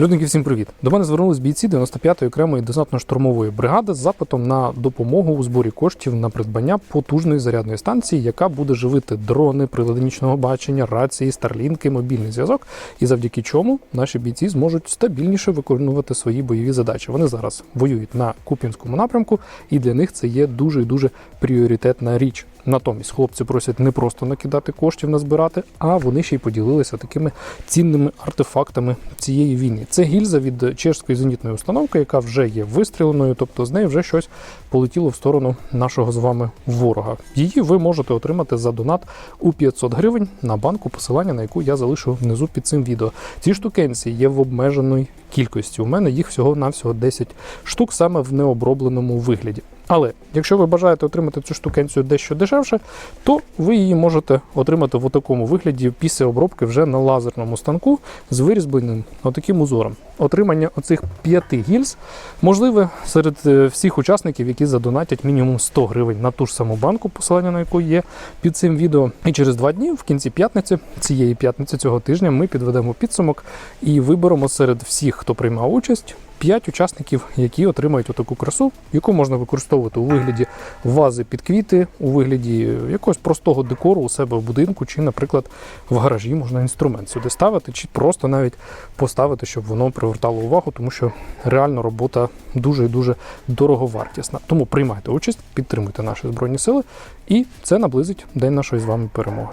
Людники, всім привіт! До мене звернулись бійці 95-ї окремої десантно-штурмової бригади з запитом на допомогу у зборі коштів на придбання потужної зарядної станції, яка буде живити дрони, прилади нічного бачення, рації, старлінки, мобільний зв'язок, і завдяки чому наші бійці зможуть стабільніше виконувати свої бойові задачі. Вони зараз воюють на Куп'янському напрямку, і для них це є дуже і дуже пріоритетна річ. Натомість хлопці просять не просто накидати коштів назбирати, а вони ще й поділилися такими цінними артефактами цієї війни. Це гільза від чешської зенітної установки, яка вже є вистріленою, тобто з неї вже щось полетіло в сторону нашого з вами ворога. Її ви можете отримати за донат у 500 гривень на банку, посилання на яку я залишу внизу під цим відео. Ці штукенці є в обмеженої кількості. У мене їх всього навсього 10 штук саме в необробленому вигляді. Але якщо ви бажаєте отримати цю штукенцію дещо дешевше, то ви її можете отримати в такому вигляді після обробки вже на лазерному станку з вирізбленим отаким узором. Отримання оцих п'яти гільз можливе серед е, всіх учасників, які задонатять мінімум 100 гривень на ту ж саму банку, посилання на яку є під цим відео. І через два дні, в кінці п'ятниці, цієї п'ятниці цього тижня, ми підведемо підсумок і виберемо серед всіх, хто приймав участь. П'ять учасників, які отримають отаку красу, яку можна використовувати у вигляді вази під квіти, у вигляді якогось простого декору у себе в будинку, чи, наприклад, в гаражі можна інструмент сюди ставити, чи просто навіть поставити, щоб воно привертало увагу, тому що реально робота дуже і дуже дороговартісна. Тому приймайте участь, підтримуйте наші збройні сили, і це наблизить день нашої з вами перемоги.